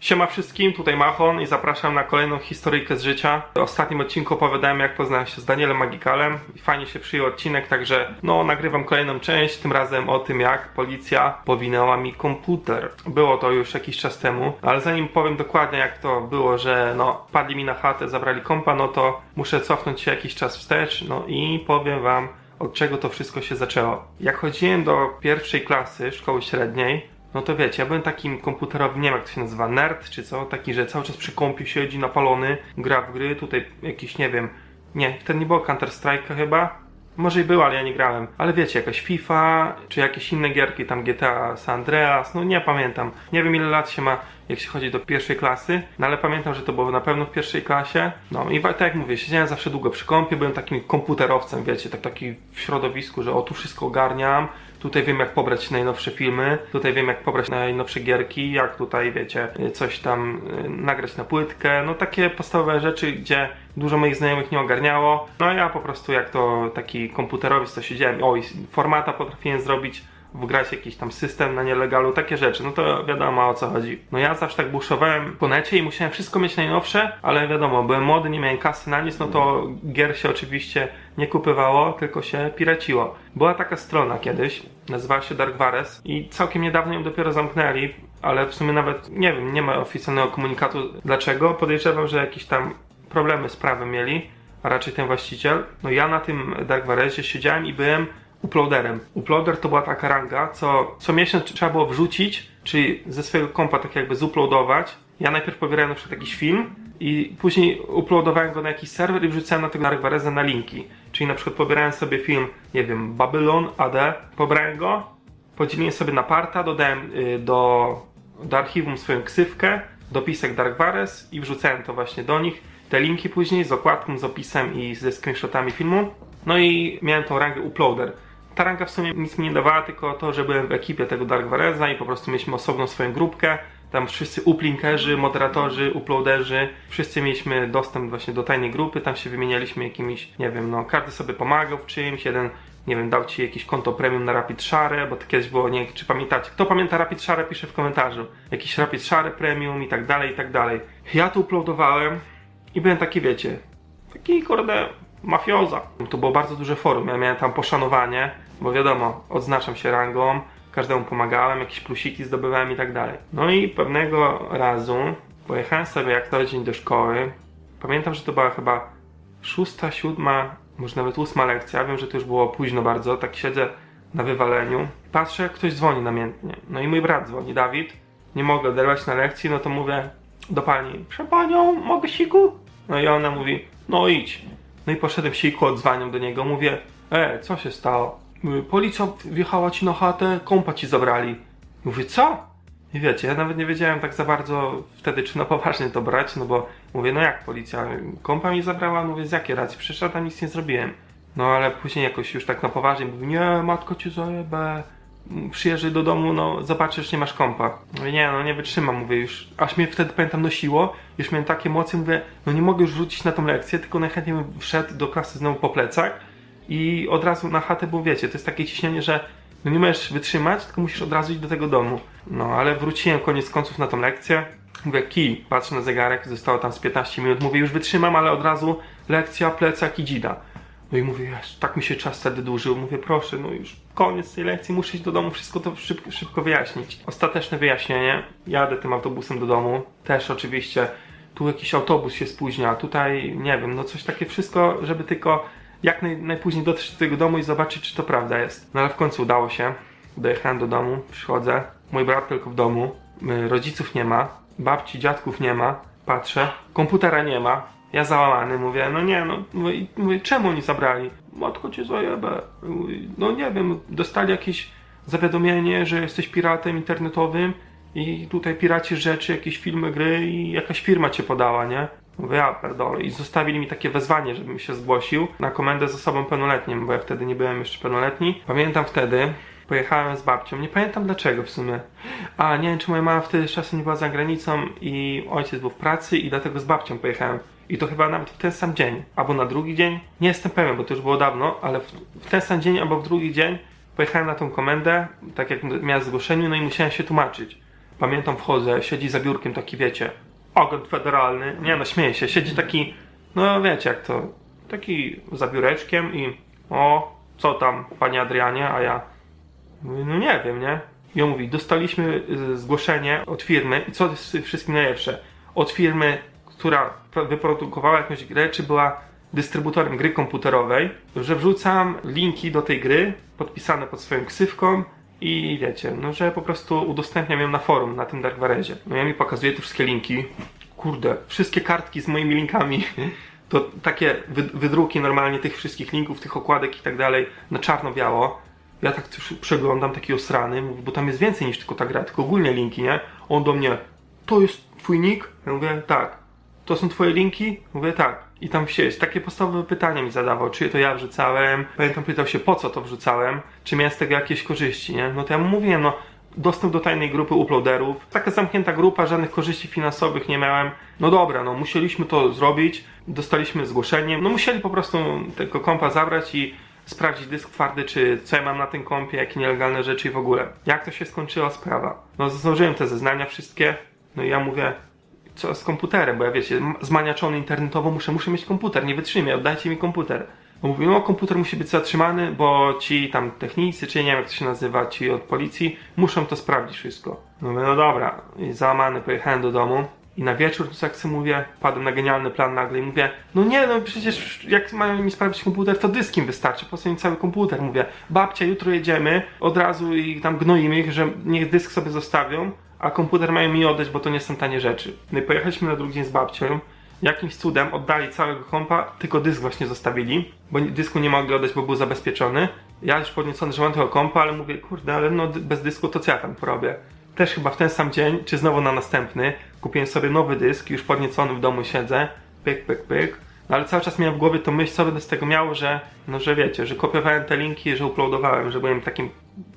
Siema wszystkim, tutaj Machon i zapraszam na kolejną historyjkę z życia. W ostatnim odcinku opowiadałem jak poznałem się z Danielem Magikalem i fajnie się przyjął odcinek, także no nagrywam kolejną część, tym razem o tym jak policja powinęła mi komputer. Było to już jakiś czas temu, ale zanim powiem dokładnie jak to było, że no padli mi na chatę, zabrali kompa, no to muszę cofnąć się jakiś czas wstecz, no i powiem wam od czego to wszystko się zaczęło. Jak chodziłem do pierwszej klasy szkoły średniej, no to wiecie, ja byłem takim komputerowym, nie wiem jak to się nazywa, nerd czy co, taki, że cały czas przy kąpie siedzi napalony, gra w gry, tutaj jakiś, nie wiem, nie, wtedy nie było Counter Strike'a chyba, może i było, ale ja nie grałem. Ale wiecie, jakaś FIFA, czy jakieś inne gierki, tam GTA San Andreas, no nie pamiętam. Nie wiem ile lat się ma, jak się chodzi do pierwszej klasy, no ale pamiętam, że to było na pewno w pierwszej klasie. No i tak jak mówię, siedziałem zawsze długo przy kąpie, byłem takim komputerowcem, wiecie, tak taki w środowisku, że o tu wszystko ogarniam, tutaj wiem jak pobrać najnowsze filmy, tutaj wiem jak pobrać najnowsze gierki, jak tutaj wiecie, coś tam y, nagrać na płytkę, no takie podstawowe rzeczy, gdzie dużo moich znajomych nie ogarniało. No ja po prostu jak to taki komputerowiec to siedziałem, oj, formata potrafiłem zrobić, wgrać jakiś tam system na nielegalu, takie rzeczy, no to wiadomo o co chodzi. No ja zawsze tak buszowałem po necie i musiałem wszystko mieć najnowsze, ale wiadomo, byłem młody, nie miałem kasy na nic, no to gier się oczywiście nie kupywało, tylko się piraciło. Była taka strona kiedyś, nazywała się Dark Vares i całkiem niedawno ją dopiero zamknęli, ale w sumie nawet, nie wiem, nie ma oficjalnego komunikatu dlaczego. Podejrzewam, że jakieś tam problemy z prawem mieli, a raczej ten właściciel. No ja na tym Dark Varesie siedziałem i byłem uploaderem. Uploader to była taka ranga, co co miesiąc trzeba było wrzucić, czyli ze swojego kompa tak jakby zuploadować. Ja najpierw pobierałem na przykład jakiś film i później uploadowałem go na jakiś serwer i wrzucałem na tego Dark Varesa na linki. Czyli na przykład pobierałem sobie film, nie wiem, Babylon AD, pobrałem go, podzieliłem sobie na parta, dodałem y, do, do archiwum swoją ksywkę, dopisek Dark Vares i wrzucałem to właśnie do nich. Te linki później z okładką, z opisem i ze screenshotami filmu. No i miałem tą rangę uploader. Ta ranga w sumie nic mi nie dawała, tylko to, że byłem w ekipie tego Dark Varesa i po prostu mieliśmy osobną swoją grupkę. Tam wszyscy uplinkerzy, moderatorzy, uploaderzy, wszyscy mieliśmy dostęp właśnie do tajnej grupy, tam się wymienialiśmy jakimiś, nie wiem, no każdy sobie pomagał w czymś, jeden nie wiem, dał ci jakieś konto premium na Rapid Share, bo to kiedyś było, nie czy pamiętacie. Kto pamięta Rapid Share, pisze w komentarzu. Jakiś Rapid Share premium i tak dalej, i tak dalej. Ja to uploadowałem i byłem taki, wiecie, taki kurde mafioza. To było bardzo duże forum, ja miałem tam poszanowanie, bo wiadomo, odznaczam się rangą, każdemu pomagałem, jakieś plusiki zdobywałem i tak dalej. No i pewnego razu pojechałem sobie jak to dzień do szkoły. Pamiętam, że to była chyba szósta, siódma, może nawet ósma lekcja. Wiem, że to już było późno bardzo, tak siedzę na wywaleniu. Patrzę, jak ktoś dzwoni namiętnie. No i mój brat dzwoni, Dawid. Nie mogę oderwać na lekcji, no to mówię do pani, proszę panią, mogę siku? No i ona mówi, no idź. No i poszedłem siku, odzwaniam do niego, mówię, e, co się stało? Policja wjechała ci na chatę, kompa ci zabrali. Mówię, co? I wiecie, ja nawet nie wiedziałem tak za bardzo wtedy, czy na poważnie to brać, no bo mówię, no jak policja, kompa mi zabrała, mówię, z jakiej racji, przecież ja tam nic nie zrobiłem. No ale później jakoś już tak na poważnie mówi, nie, matko cię zajebę, przyjeżdżaj do domu, no zobaczysz, nie masz kompa. Mówię, nie, no nie wytrzymam, mówię już, aż mnie wtedy pamiętam nosiło, już miałem takie emocje, mówię, no nie mogę już wrócić na tą lekcję, tylko najchętniej bym wszedł do klasy znowu po plecach i od razu na chatę, bo wiecie, to jest takie ciśnienie, że no nie możesz wytrzymać, tylko musisz od razu iść do tego domu. No ale wróciłem koniec końców na tą lekcję. Mówię, kij, patrzę na zegarek, zostało tam z 15 minut. Mówię, już wytrzymam, ale od razu lekcja, plecak i dzida. No i mówię, Jezu, tak mi się czas wtedy dłużył. Mówię, proszę, no już koniec tej lekcji, muszę iść do domu, wszystko to szybko, szybko wyjaśnić. Ostateczne wyjaśnienie, jadę tym autobusem do domu. Też oczywiście, tu jakiś autobus się spóźnia, tutaj, nie wiem, no coś takie wszystko, żeby tylko jak naj, najpóźniej dotrzeć do tego domu i zobaczyć, czy to prawda jest. No ale w końcu udało się. Dojechałem do domu, przychodzę. Mój brat tylko w domu. y, Rodziców nie ma. Babci, dziadków nie ma. Patrzę. Komputera nie ma. Ja załamany mówię, no nie, no mówię, mówię czemu oni zabrali? Matko cię zajebę. No nie wiem, dostali jakieś zawiadomienie, że jesteś piratem internetowym i tutaj piracisz rzeczy, jakieś filmy, gry i jakaś firma cię podała, nie? Mówię, ja pierdolę. I zostawili mi takie wezwanie, żebym się zgłosił na komendę z osobą pełnoletnim, bo ja wtedy nie byłem jeszcze pełnoletni. Pamiętam wtedy, pojechałem z babcią, nie pamiętam dlaczego w sumie. A, nie wiem, czy moja mama wtedy czasem nie była za granicą i ojciec był w pracy i dlatego z babcią pojechałem. I to chyba nawet w ten sam dzień, albo na drugi dzień. Nie jestem pewien, bo to już było dawno, ale w, w ten sam dzień albo w drugi dzień pojechałem na tą komendę, tak jak miałem zgłoszeniu, no i musiałem się tłumaczyć. Pamiętam, wchodzę, siedzi za biurkiem taki, wiecie, agent federalny. Nie no, śmieję się. Siedzi taki, no wiecie jak to, taki za biureczkiem i o, co tam, panie Adrianie? A ja no nie wiem, nie? I on mówi, dostaliśmy y, zgłoszenie od firmy i co jest wszystkim najlepsze? Od firmy, która wyprodukowała jakąś grę, czy była dystrybutorem gry komputerowej, że wrzucam linki do tej gry podpisane pod swoją ksywką i wiecie, no że po prostu udostępniam ją na forum, na tym Darkwarezie. No ja mi pokazuję te wszystkie linki. Kurde, wszystkie kartki z moimi linkami. To takie wy- wydruki normalnie tych wszystkich linków, tych okładek i tak dalej na czarno-biało. Ja tak przeglądam taki osrany, bo tam jest więcej niż tylko ta gra, tylko ogólnie linki, nie? On do mnie, to jest twój nick? Ja mówię, tak. To są twoje linki? Mówię, tak. I tam sieć. Takie podstawowe pytania mi zadawał, czy to ja wrzucałem. Pamiętam, pytał się, po co to wrzucałem, czy miałem z tego jakieś korzyści, nie? No to ja mu mówiłem, no, dostęp do tajnej grupy uploaderów. Taka zamknięta grupa, żadnych korzyści finansowych nie miałem. No dobra, no musieliśmy to zrobić, dostaliśmy zgłoszenie. No musieli po prostu tego kompa zabrać i sprawdzić dysk twardy, czy co ja mam na tym kompie, jakie nielegalne rzeczy i w ogóle. Jak to się skończyła sprawa? No zdążyłem te zeznania wszystkie, no i ja mówię, co z komputerem, bo ja wiecie, zmaniaczony internetowo muszę, muszę mieć komputer, nie wytrzymię, oddajcie mi komputer. Mówi, no komputer musi być zatrzymany, bo ci tam technicy, czy nie wiem jak to się nazywa, ci od policji, muszą to sprawdzić wszystko. Mówię, no dobra, i załamany pojechałem do domu. I na wieczór, to jak sobie mówię, padłem na genialny plan nagle i mówię, no nie, no przecież jak mają mi sprawdzić komputer, to dyskiem wystarczy, po co mi cały komputer? Mówię, babcia, jutro jedziemy, od razu i tam gnoimy ich, że niech dysk sobie zostawią, a komputer mają mi oddać, bo to nie są tanie rzeczy. No i pojechaliśmy na drugi dzień z babcią. Jakimś cudem oddali całego kompa, tylko dysk właśnie zostawili, bo dysku nie mogli oddać, bo był zabezpieczony. Ja już podniecony, że mam tego kompa, ale mówię, kurde, ale no bez dysku to co ja tam porobię? Też chyba w ten sam dzień, czy znowu na następny, kupiłem sobie nowy dysk, już podniecony w domu siedzę, pyk, pyk, pyk. No ale cały czas miałem w głowie tą myśl, co będę z tego miał, że, no że wiecie, że kopiowałem te linki, że uploadowałem, że byłem takim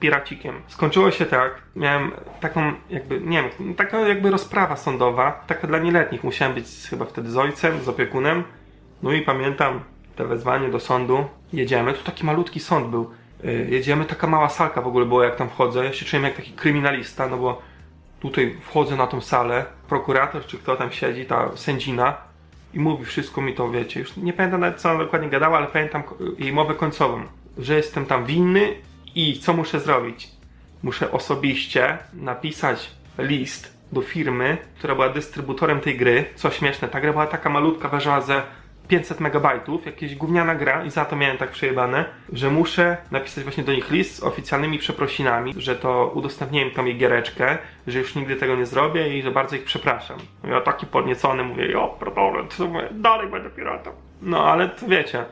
piracikiem. Skończyło się tak, miałem taką jakby, nie wiem, taka jakby rozprawa sądowa, taka dla nieletnich. Musiałem być chyba wtedy z ojcem, z opiekunem. No i pamiętam te wezwanie do sądu. Jedziemy, tu taki malutki sąd był. Yy, jedziemy, taka mała salka w ogóle była jak tam wchodzę. Ja się czułem jak taki kryminalista, no bo tutaj wchodzę na tą salę, prokurator czy kto tam siedzi, ta sędzina i mówi wszystko mi to, wiecie, już nie pamiętam nawet co ona dokładnie gadała, ale pamiętam jej mowę końcową, że jestem tam winny i co muszę zrobić? Muszę osobiście napisać list do firmy, która była dystrybutorem tej gry. Co śmieszne, ta gra była taka malutka, ważyła ze 500 megabajtów, jakieś gówniana gra i za to miałem tak przejebane, że muszę napisać właśnie do nich list z oficjalnymi przeprosinami, że to udostępniłem tam jej giereczkę, że już nigdy tego nie zrobię i że bardzo ich przepraszam. Ja taki podniecony mówię, jo, perdolę, to mówię, dalej będę piratem. No ale to wiecie,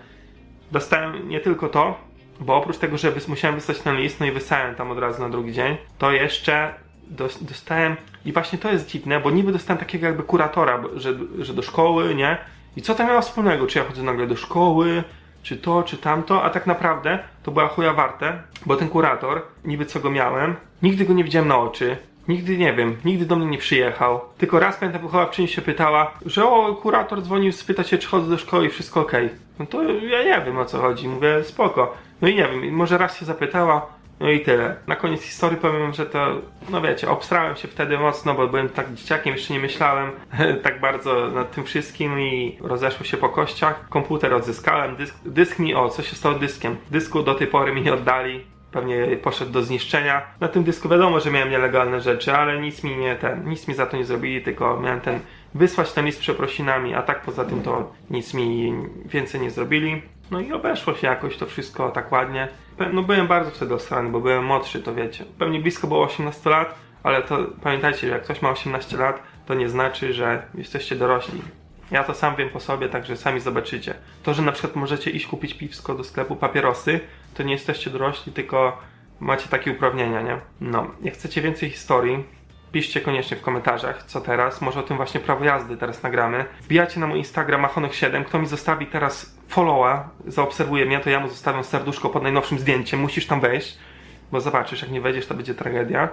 dostałem nie tylko to, bo oprócz tego, że musiałem wysłać ten list, no i wysłałem tam od razu na drugi dzień, to jeszcze dos- dostałem, i właśnie to jest dziwne, bo niby dostałem takiego jakby kuratora, że, że do szkoły, nie? I co to miało wspólnego? Czy ja chodzę nagle do szkoły, czy to, czy tamto, a tak naprawdę to była chuja warte, bo ten kurator, niby co go miałem, nigdy go nie widziałem na oczy, nigdy nie wiem, nigdy do mnie nie przyjechał, tylko raz pamiętam, wychowawczyni się pytała, że o, kurator dzwonił spytać się, czy chodzę do szkoły i wszystko okej. No to ja nie wiem o co chodzi, mówię spoko. No i nie wiem, może raz się zapytała, no i tyle. Na koniec historii powiem, że to, no wiecie, obstrałem się wtedy mocno, bo byłem tak dzieciakiem, jeszcze nie myślałem tak bardzo nad tym wszystkim i rozeszło się po kościach. Komputer odzyskałem, dysk, dysk mi, o, co się stało dyskiem? Dysku do tej pory mi nie oddali. Pewnie poszedł do zniszczenia. Na tym dysku wiadomo, że miałem nielegalne rzeczy, ale nic mi nie ten, nic mi za to nie zrobili, tylko miałem ten wysłać ten list z przeprosinami, a tak poza tym to nic mi więcej nie zrobili. No i obeszło się jakoś to wszystko tak ładnie. No byłem bardzo wtedy osrany, bo byłem młodszy, to wiecie. Pewnie blisko było 18 lat, ale to pamiętajcie, że jak ktoś ma 18 lat, to nie znaczy, że jesteście dorośli. Ja to sam wiem po sobie, także sami zobaczycie. To, że na przykład możecie iść kupić piwsko do sklepu, papierosy, to nie jesteście dorośli, tylko macie takie uprawnienia, nie? No, jak chcecie więcej historii, piszcie koniecznie w komentarzach, co teraz. Może o tym właśnie prawo jazdy teraz nagramy. Wbijacie na mój Instagram Machonek7. Kto mi zostawi teraz followa, zaobserwuje mnie, to ja mu zostawiam serduszko pod najnowszym zdjęciem. Musisz tam wejść, bo zobaczysz, jak nie wejdziesz, to będzie tragedia.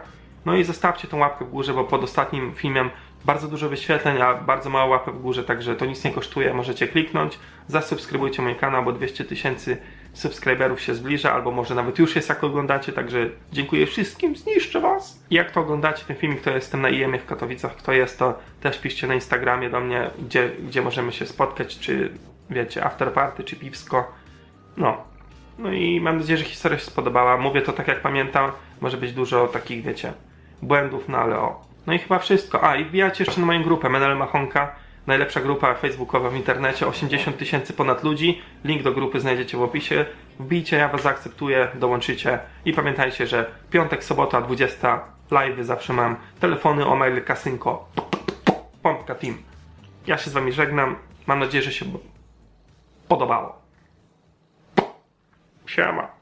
No i zostawcie tą łapkę w górze, bo pod ostatnim filmem bardzo dużo wyświetleń, a bardzo mało łapek w górze, także to nic nie kosztuje. Możecie kliknąć, zasubskrybujcie mój kanał, bo 200 tysięcy subskryberów się zbliża, albo może nawet już jest jak oglądacie, także dziękuję wszystkim, zniszczę was. Jak to oglądacie ten filmik, to jestem na IEM w Katowicach, kto jest to też piszcie na Instagramie do mnie, gdzie, gdzie możemy się spotkać, czy wiecie, afterparty, czy piwsko. No. No i mam nadzieję, że historia się spodobała. Mówię to tak jak pamiętam, może być dużo takich, wiecie, błędów, no ale o. No i chyba wszystko. A i wbijajcie jeszcze na moją grupę Menel Machonka. Najlepsza grupa facebookowa w internecie, 80 tysięcy ponad ludzi. Link do grupy znajdziecie w opisie. Wbijcie, ja was zaakceptuję, dołączycie. I pamiętajcie, że piątek, sobota, 20 live zawsze mam. Telefony o mail kasynko. Pompka team. Ja się z wami żegnam. Mam nadzieję, że się podobało. Siema.